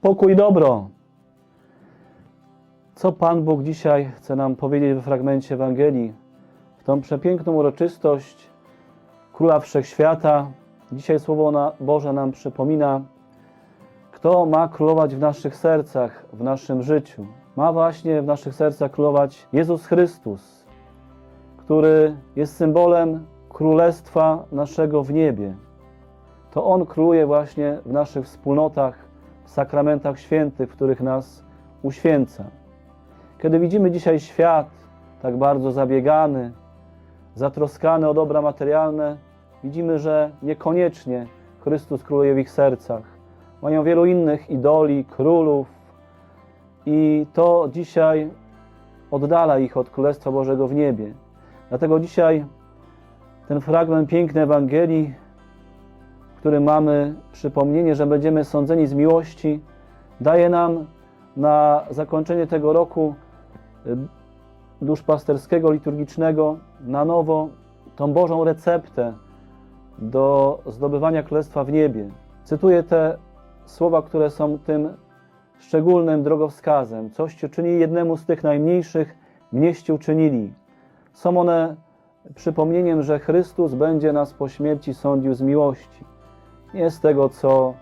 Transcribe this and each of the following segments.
Pokój dobro. Co Pan Bóg dzisiaj chce nam powiedzieć we fragmencie Ewangelii? W tą przepiękną uroczystość Króla Wszechświata. Dzisiaj Słowo Boże nam przypomina, kto ma królować w naszych sercach, w naszym życiu. Ma właśnie w naszych sercach królować Jezus Chrystus, który jest symbolem królestwa naszego w niebie. To On króluje właśnie w naszych wspólnotach, w sakramentach świętych, w których nas uświęca. Kiedy widzimy dzisiaj świat tak bardzo zabiegany, zatroskany o dobra materialne, widzimy, że niekoniecznie Chrystus króluje w ich sercach. Mają wielu innych idoli, królów i to dzisiaj oddala ich od Królestwa Bożego w niebie. Dlatego dzisiaj ten fragment pięknej Ewangelii, w którym mamy przypomnienie, że będziemy sądzeni z miłości, daje nam na zakończenie tego roku y, duszpasterskiego, liturgicznego na nowo tą Bożą receptę do zdobywania Królestwa w niebie. Cytuję te słowa, które są tym szczególnym drogowskazem. Coście uczynili jednemu z tych najmniejszych, mnieście uczynili. Są one przypomnieniem, że Chrystus będzie nas po śmierci sądził z miłości. Nie z tego, co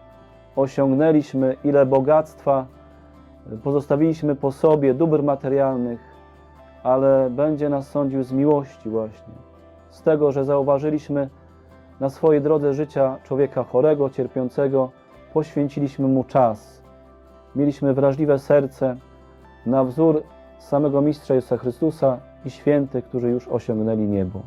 osiągnęliśmy, ile bogactwa pozostawiliśmy po sobie, dóbr materialnych, ale będzie nas sądził z miłości właśnie. Z tego, że zauważyliśmy na swojej drodze życia człowieka chorego, cierpiącego, poświęciliśmy mu czas. Mieliśmy wrażliwe serce na wzór samego Mistrza Jezusa Chrystusa i świętych, którzy już osiągnęli niebo.